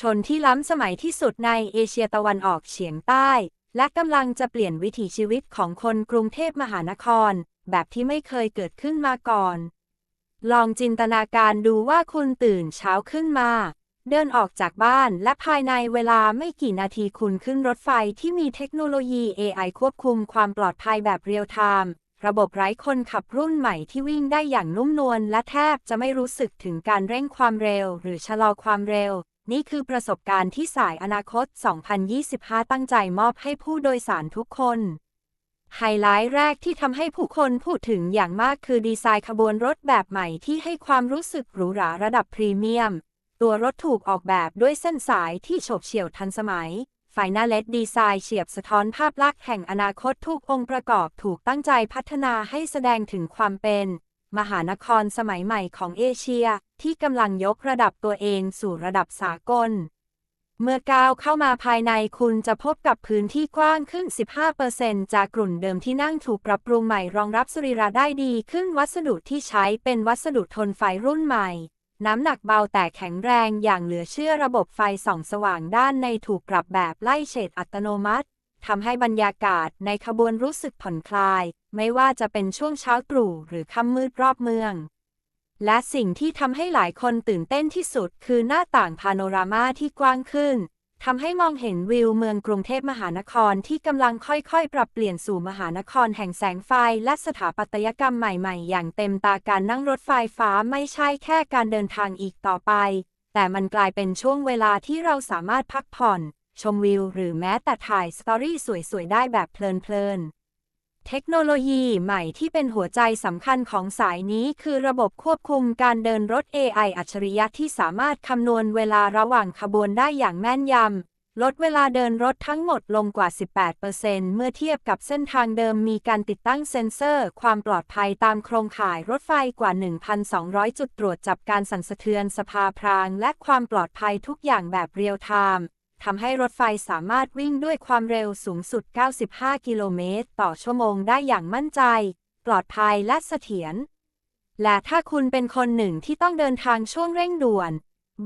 ชนที่ล้ำสมัยที่สุดในเอเชียตะวันออกเฉียงใต้ และกำลังจะเปลี่ยนวิถีชีวิตของคนกรุงเทพมหานคร แบบที่ไม่เคยเกิดขึ้นมาก่อน ลองจินตนาการดูว่าคุณตื่นเช้าขึ้นมา เดินออกจากบ้านและภายในเวลาไม่กี่นาทีคุณขึ้นรถไฟที่มีเทคโนโลยี AI ควบคุมความปลอดภัยแบบเรียลไทม์ระบบไร้คนขับรุ่นใหม่ที่วิ่งได้อย่างนุ่มนวลและแทบจะไม่รู้สึกถึงการเร่งความเร็ว หรือชะลอความเร็ว นี่คือประสบการณ์ที่สายอนาคต 2025 ตั้งใจมอบให้ผู้โดยสารทุกคน ไฮไลท์แรกที่ทำให้ผู้คนพูดถึงอย่างมากคือดีไซน์ขบวนรถแบบใหม่ที่ให้ความรู้สึกหรูหราระดับพรีเมียม ตัวรถถูกออกแบบด้วยเส้นสายที่โฉบเฉี่ยวทันสมัยไฟหน้าเลดดีไซน์เฉียบสะท้อนภาพลักษณ์แห่งอนาคตทุกองค์ประกอบถูกตั้งใจพัฒนาให้แสดงถึงความเป็น มหานครสมัยใหม่ของเอเชีย ที่กำลังยกระดับตัวเองสู่ระดับสากล เมื่อก้าวเข้ามาภายในคุณจะพบกับพื้นที่กว้างขึ้น 15%จากกลุ่นเดิมที่นั่งถูกปรับปรุงใหม่รองรับสรีระได้ดีขึ้นวัสดุที่ใช้เป็นวัสดุทนไฟรุ่นใหม่ น้ำหนักเบาแต่แข็งแรงอย่างเหลือเชื่อระบบไฟส่องสว่างด้านในถูกปรับแบบไล่เฉดอัตโนมัติทำให้บรรยากาศในขบวนรู้สึกผ่อนคลาย ไม่ว่าจะเป็นช่วงเช้าตรู่หรือค่ำมืดรอบเมือง และสิ่งที่ทำให้หลายคนตื่นเต้นที่สุด คือหน้าต่างพาโนรามาที่กว้างขึ้นทำให้มองเห็นวิวเมืองกรุงเทพมหานครที่กำลังค่อยๆ ปรับเปลี่ยนสู่มหานครแห่งแสงไฟ และสถาปัตยกรรมใหม่ๆ อย่างเต็มตาการนั่งรถไฟฟ้าไม่ใช่แค่การเดินทางอีกต่อไป แต่มันกลายเป็นช่วงเวลาที่เราสามารถพักผ่อน ชมวิว หรือแม้แต่ถ่ายสตอรี่สวยๆ ได้แบบเพลินๆ เทคโนโลยีใหม่ที่เป็นหัวใจสำคัญของสายนี้คือระบบควบคุมการเดินรถ AI อัจฉริยะที่สามารถคำนวณเวลาระหว่างขบวนได้อย่างแม่นยำ ลดเวลาเดินรถทั้งหมดลงกว่า 18%เมื่อเทียบกับเส้นทางเดิมมีการติดตั้งเซ็นเซอร์ ความปลอดภัยตามโครงข่ายรถไฟกว่า 1,200 จุดตรวจจับการสั่นสะเทือนสภาพราง และความปลอดภัยทุกอย่างแบบเรียลไทม์ ทำให้รถไฟสามารถวิ่งด้วยความเร็วสูงสุด 95 กิโลเมตรต่อชั่วโมงได้อย่างมั่นใจ ปลอดภัยและเสถียร และถ้าคุณเป็นคนหนึ่งที่ต้องเดินทางช่วงเร่งด่วน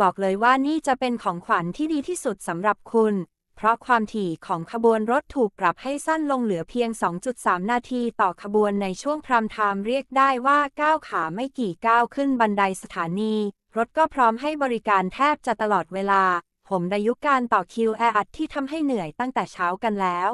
บอกเลยว่านี่จะเป็นของขวัญที่ดีที่สุดสำหรับคุณ เพราะความถี่ของขบวนรถถูกปรับให้สั้นลงเหลือเพียง 2.3 นาทีต่อขบวนในช่วงพรามไทม์เรียกได้ว่าก้าวขาไม่กี่ก้าวขึ้นบันไดสถานี รถก็พร้อมให้บริการแทบจะตลอดเวลา ผมในยุคการต่อคิวแออัดที่ทำให้เหนื่อยตั้งแต่เช้ากันแล้ว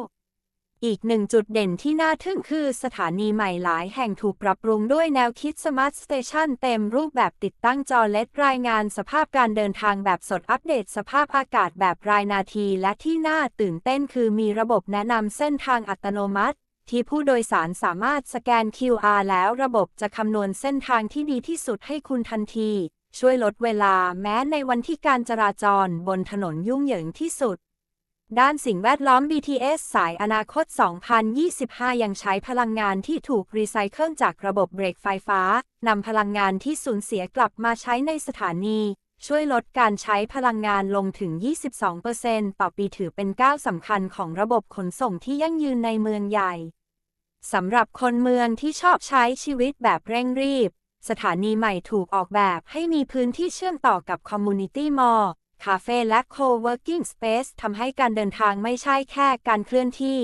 อีกหนึ่งจุดเด่นที่น่าทึ่งคือสถานีใหม่หลายแห่งถูกปรับปรุงด้วยแนวคิด Smart Station เต็มรูปแบบติดตั้งจอเลดรายงานสภาพการเดินทางแบบสดอัปเดตสภาพอากาศแบบรายนาทีและที่น่าตื่นเต้นคือมีระบบแนะนำเส้นทางอัตโนมัติที่ผู้โดยสารสามารถสแกน QR แล้วระบบจะคำนวณเส้นทางที่ดีที่สุดให้คุณทันที ช่วยลดเวลาแม้ในวันที่การจราจรบนถนนยุ่งเหยิงที่สุด ด้านสิ่งแวดล้อม BTS สายอนาคต 2025 ยังใช้พลังงานที่ถูกรีไซเคิลจากระบบเบรกไฟฟ้านำพลังงานที่สูญเสียกลับมาใช้ในสถานี ช่วยลดการใช้พลังงานลงถึง 22%ต่อปีถือเป็นก้าวสำคัญของระบบขนส่งที่ยั่งยืนในเมืองใหญ่สำหรับคนเมืองที่ชอบใช้ชีวิตแบบเร่งรีบ สถานีใหม่ถูกออกแบบให้มีพื้นที่เชื่อมต่อกับคอมมูนิตี้มอลล์คาเฟ่และ Co-working Space ทำให้การเดินทางไม่ใช่แค่การเคลื่อนที่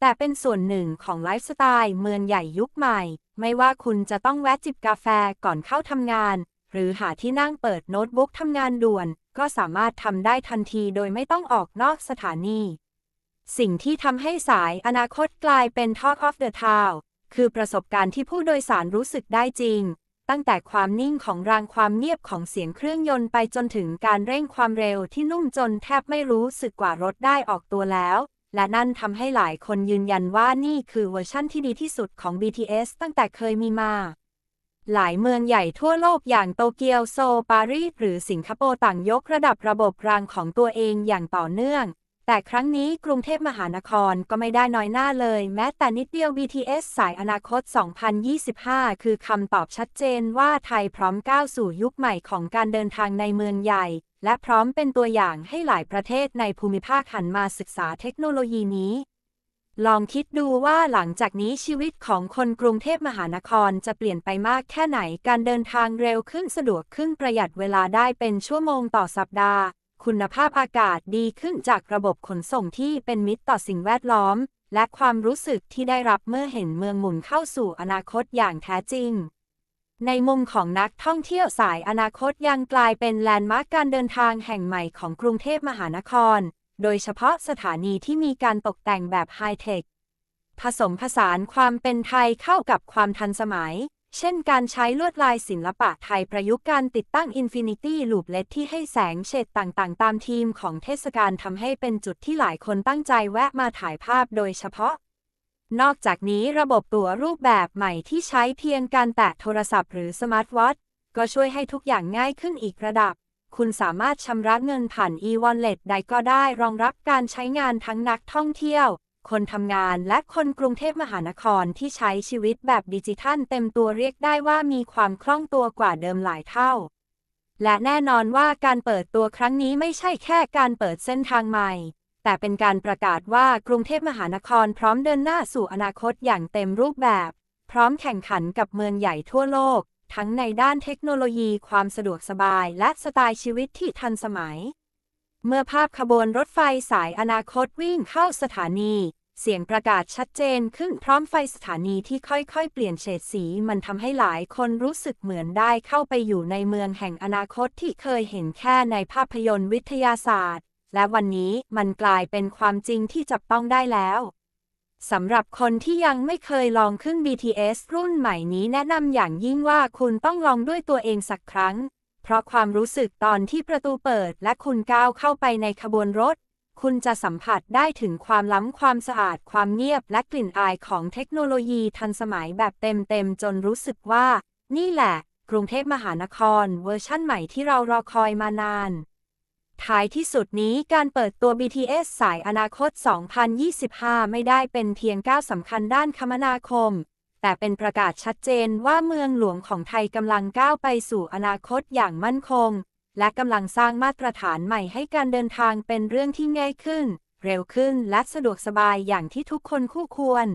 แต่เป็นส่วนหนึ่งของไลฟ์สไตล์เมืองใหญ่ยุคใหม่ ไม่ว่าคุณจะต้องแวะจิบกาแฟก่อนเข้าทำงาน หรือหาที่นั่งเปิดโน้ตบุ๊กทำงานด่วน ก็สามารถทำได้ทันทีโดยไม่ต้องออกนอกสถานี สิ่งที่ทำให้สายอนาคตกลายเป็น Talk of the Town คือประสบการณ์ที่ผู้โดยสารรู้สึกได้จริง ตั้งแต่ความนิ่งของรางความเงียบของเสียงเครื่องยนต์ไปจนถึงการเร่งความเร็วที่นุ่มจนแทบไม่รู้สึกกว่ารถได้ออกตัวแล้ว และนั่นทำให้หลายคนยืนยันว่านี่คือเวอร์ชั่นที่ดีที่สุดของ BTS ตั้งแต่เคยมีมา หลายเมืองใหญ่ทั่วโลกอย่างโตเกียวโซปารีสหรือสิงคโปร์ต่างยกระดับระบบรางของตัวเองอย่างต่อเนื่อง แต่ครั้งนี้กรุงเทพมหานครก็ไม่ได้น้อยหน้าเลย แม้แต่นิดเดียว BTS สายอนาคต 2025 คือคำตอบชัดเจนว่าไทยพร้อมก้าวสู่ยุคใหม่ของการเดินทางในเมืองใหญ่ และพร้อมเป็นตัวอย่างให้หลายประเทศในภูมิภาคหันมาศึกษาเทคโนโลยีนี้ ลองคิดดูว่าหลังจากนี้ชีวิตของคนกรุงเทพมหานครจะเปลี่ยนไปมากแค่ไหน การเดินทางเร็วขึ้นสะดวกขึ้นประหยัดเวลาได้เป็นชั่วโมงต่อสัปดาห์ คุณภาพอากาศดีขึ้นจากระบบขนส่งที่เป็นมิตรต่อสิ่งแวดล้อม และความรู้สึกที่ได้รับเมื่อเห็นเมืองหมุนเข้าสู่อนาคตอย่างแท้จริง ในมุมของนักท่องเที่ยวสายอนาคตยังกลายเป็นแลนด์มาร์กการเดินทางแห่งใหม่ของกรุงเทพมหานคร โดยเฉพาะสถานีที่มีการตกแต่งแบบไฮเทค ผสมผสานความเป็นไทยเข้ากับความทันสมัย เช่นการใช้ลวดลายศิลปะไทยประยุกต์การติดตั้ง Infinity Loop LED ที่ให้แสงเฉดต่างๆ ตามทีมของเทศกาลทำให้เป็นจุดที่หลายคนตั้งใจแวะมาถ่ายภาพโดยเฉพาะ นอกจากนี้ระบบตั๋วรูปแบบใหม่ที่ใช้เพียงการแตะโทรศัพท์หรือสมาร์ทวอทก็ช่วยให้ทุกอย่างง่ายขึ้นอีกระดับ คุณสามารถชำระเงินผ่าน e-wallet ใดก็ได้รองรับการใช้งานทั้งนักท่องเที่ยว คนทำงานและคนกรุงเทพมหานครที่ใช้ชีวิตแบบดิจิทัลเต็มตัวเรียกได้ว่ามีความคล่องตัวกว่าเดิมหลายเท่า และแน่นอนว่าการเปิดตัวครั้งนี้ไม่ใช่แค่การเปิดเส้นทางใหม่ แต่เป็นการประกาศว่ากรุงเทพมหานครพร้อมเดินหน้าสู่อนาคตอย่างเต็มรูปแบบ พร้อมแข่งขันกับเมืองใหญ่ทั่วโลก ทั้งในด้านเทคโนโลยีความสะดวกสบายและสไตล์ชีวิตที่ทันสมัย เมื่อภาพขบวนรถไฟสายอนาคตวิ่งเข้าสถานี เสียงประกาศชัดเจนขึ้นพร้อมไฟสถานีที่ค่อยๆ เปลี่ยนเฉดสี มันทำให้หลายคนรู้สึกเหมือนได้เข้าไปอยู่ในเมืองแห่งอนาคตที่เคยเห็นแค่ในภาพยนตร์วิทยาศาสตร์ และวันนี้มันกลายเป็นความจริงที่จับต้องได้แล้วสำหรับคนที่ยังไม่เคยลองขึ้น BTS รุ่นใหม่นี้แนะนำอย่างยิ่งว่าคุณต้องลองด้วยตัวเองสักครั้ง เพราะความรู้สึกตอนที่ประตูเปิดและคุณก้าวเข้าไปในขบวนรถ คุณจะสัมผัสได้ถึงความล้ำความสะอาด ความเงียบและกลิ่นอายของเทคโนโลยีทันสมัยแบบเต็มๆ จนรู้สึกว่า นี่แหละ กรุงเทพมหานครเวอร์ชั่นใหม่ที่เรารอคอยมานาน ท้ายที่สุดนี้การเปิดตัว BTS สายอนาคต 2025 ไม่ได้เป็นเพียงก้าวสำคัญด้านคมนาคม แต่เป็นประกาศชัดเจนว่าเมืองหลวงของไทยกำลังก้าวไปสู่อนาคตอย่างมั่นคง และกำลังสร้างมาตรฐานใหม่ให้การเดินทางเป็นเรื่องที่ง่ายขึ้น เร็วขึ้นและสะดวกสบายอย่างที่ทุกคนคู่ควร